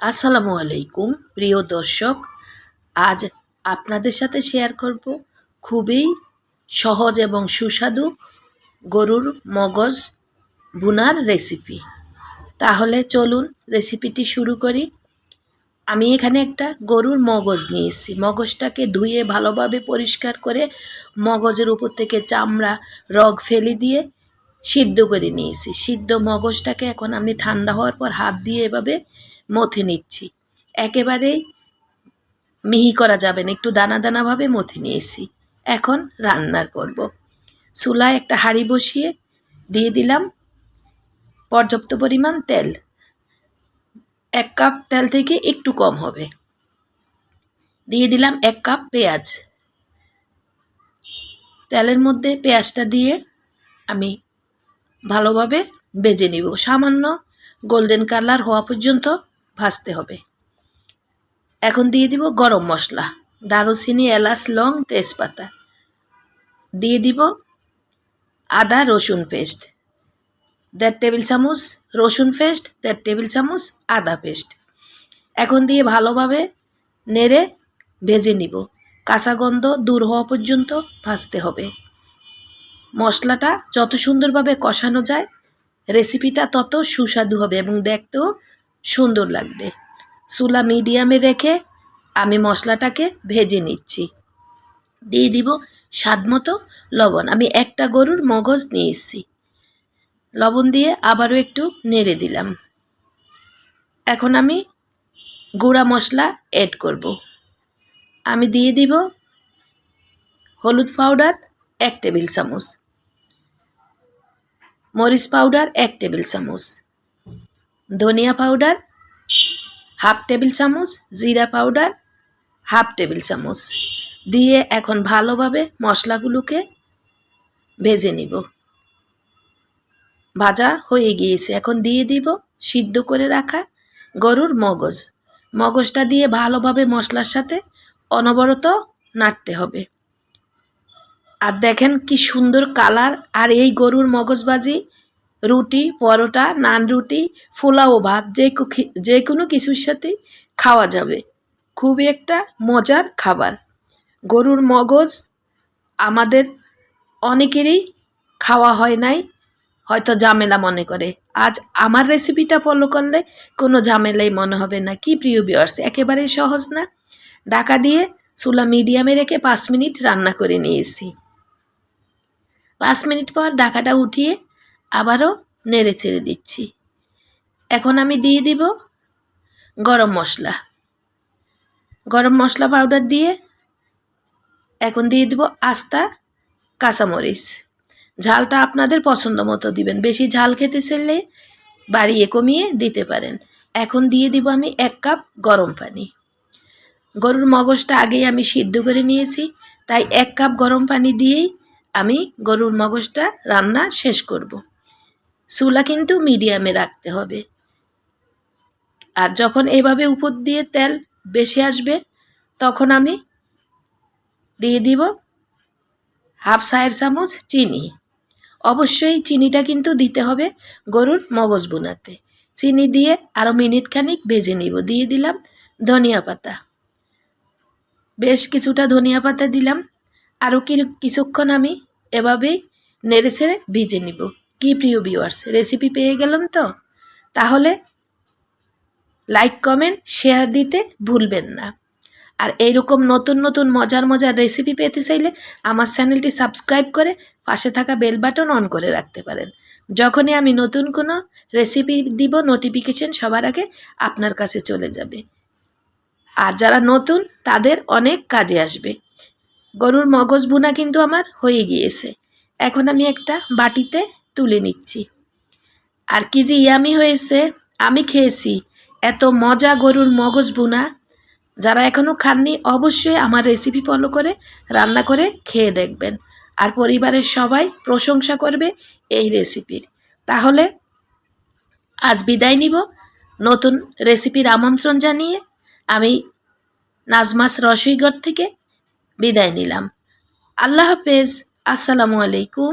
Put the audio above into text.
আসসালামু আলাইকুম, প্রিয় দর্শক। আজ আপনাদের সাথে শেয়ার করব খুবই সহজ এবং সুস্বাদু গরুর মগজ বুনার রেসিপি তাহলে চলুন রেসিপিটি শুরু করি। আমি এখানে একটা গরুর মগজ নিয়েছি। মগজটাকে ধুয়ে ভালোভাবে পরিষ্কার করে মগজের উপর থেকে চামড়া, রগ ফেলে দিয়ে সিদ্ধ করে নিয়েছি। সিদ্ধ মগজটাকে এখন আমি ঠান্ডা হওয়ার পর হাত দিয়ে এভাবে মথে নিচ্ছি। একেবারেই মিহি করা যাবে না, একটু দানা দানাভাবে মথে নিয়েছি। এখন রান্নার করব। চুলায় একটা হাঁড়ি বসিয়ে দিয়ে দিলাম পর্যাপ্ত পরিমাণ তেল। এক কাপ তেল থেকে একটু কম হবে। দিয়ে দিলাম এক কাপ পেঁয়াজ। তেলের মধ্যে পেঁয়াজটা দিয়ে আমি ভালোভাবে বেজে নিব। সামান্য গোল্ডেন কালার হওয়া পর্যন্ত ভাজতে হবে। এখন দিয়ে দিব গরম মশলা, দারুচিনি, এলাচ, লং, তেজপাতা। দিয়ে দিব আদা, রসুন পেস্ট। দেড় টেবিল চামচ রসুন পেস্ট, দেড় টেবিল চামচ আদা পেস্ট। এখন দিয়ে ভালোভাবে নেড়ে ভেজে নিব। কাঁচা গন্ধ দূর হওয়া পর্যন্ত ভাজতে হবে। মশলাটা যত সুন্দরভাবে কষানো যায় রেসিপিটা তত সুস্বাদু হবে এবং দেখতেও সুন্দর লাগবে। চুলা মিডিয়ামে রেখে আমি মশলাটাকে ভেজে নিচ্ছি। দিয়ে দিব স্বাদ মতো লবণ। আমি একটা গরুর মগজ নিয়ে এসেছি লবণ দিয়ে আবারও একটু নেড়ে দিলাম। এখন আমি গুঁড়া মশলা অ্যাড করব। আমি দিয়ে দিব হলুদ পাউডার এক টেবিল চামচ। মরিচ পাউডার এক টেবিল চামচ। ধনিয়া পাউডার হাফ টেবিল চামচ, জিরা পাউডার হাফ টেবিল চামচ। দিয়ে এখন ভালোভাবে মশলাগুলোকে ভেজে নিব। ভাজা হয়ে গিয়েছে। এখন দিয়ে দিব সিদ্ধ করে রাখা গরুর মগজ। মগজটা দিয়ে ভালোভাবে মশলার সাথে অনবরত নাড়তে হবে। আর দেখেন কি সুন্দর কালার। আর এই গরুর মগজবাজি রুটি, পরোটা, নান রুটি, পোলাও ভাত যে যে কোনো কিছুর সাথে খাওয়া যাবে। খুবই একটা মজার খাবার। গরুর মগজ আমাদের অনেকেরই খাওয়া হয় নাই, হয়তো ঝামেলা মনে করে। আজ আমার রেসিপিটা ফলো করলে কোনো ঝামেলাই মনে হবে না। কি প্রিয় বিয়ার্স একেবারেই সহজ না? ডাকা দিয়ে চুলা মিডিয়ামে রেখে পাঁচ মিনিট রান্না করে নিয়েছি। পাঁচ মিনিট পর ডাকাটা উঠিয়ে আবারও নেড়ে চেড়ে দিচ্ছি। এখন আমি দিয়ে দিব গরম মশলা। গরম মশলা পাউডার দিয়ে এখন দিয়ে দিব আস্তা কাঁচামরিচ। ঝালটা আপনাদের পছন্দ মতো দিবেন। বেশি ঝাল খেতে চাইলে বাড়িয়ে কমিয়ে দিতে পারেন। এখন দিয়ে দিব আমি এক কাপ গরম পানি। গরুর মগজটা আগেই আমি সিদ্ধ করে নিয়েছি, তাই এক কাপ গরম পানি দিয়েই আমি গরুর মগজটা রান্না শেষ করব। চুলা কিন্তু মিডিয়ামে রাখতে হবে। আর যখন এভাবে উপর দিয়ে তেল বেশি আসবে, তখন আমি দিয়ে দিব হাফ সায়ের চামচ চিনি। অবশ্যই চিনিটা কিন্তু দিতে হবে গরুর মগজ বোনাতে। চিনি দিয়ে আরও মিনিট খানিক ভেজে নিব। দিয়ে দিলাম ধনিয়া পাতা। বেশ কিছুটা ধনিয়া পাতা দিলাম। আরও কিছুক্ষণ আমি এভাবেই নেড়ে ছেড়ে ভিজে নিব। কি প্রিয় ভিউয়ার্স রেসিপি পেয়ে গেলাম তো? তাহলে লাইক কমেন্ট শেয়ার দিতে ভুলবেন না। আর এইরকম নতুন নতুন মজার মজার রেসিপি পেতে চাইলে আমার চ্যানেলটি সাবস্ক্রাইব করে পাশে থাকা বেল বাটন অন করে রাখতে পারেন। যখনই আমি নতুন কোনো রেসিপি দিব নোটিফিকেশন সবার আগে আপনার কাছে চলে যাবে। আর যারা নতুন, তাদের অনেক কাজে আসবে। গরুর মগজ বুনা কিন্তু আমার হয়ে গিয়েছে। এখন আমি একটা বাটিতে তুলে নিচ্ছি। আর কি যে ইয়ামি হয়েছে, আমি খেয়েছি। এত মজা গরুর মগজ বুনা। যারা এখনও খাননি, অবশ্যই আমার রেসিপি ফলো করে, রান্না করে খেয়ে দেখবেন। আর পরিবারের সবাই প্রশংসা করবে এই রেসিপির তাহলে আজ বিদায় নিব। নতুন রেসিপির আমন্ত্রণ জানিয়ে আমি নাজমাস রসইগড় থেকে বিদায় নিলাম। আল্লাহ হাফেজ। আসসালামু আলাইকুম।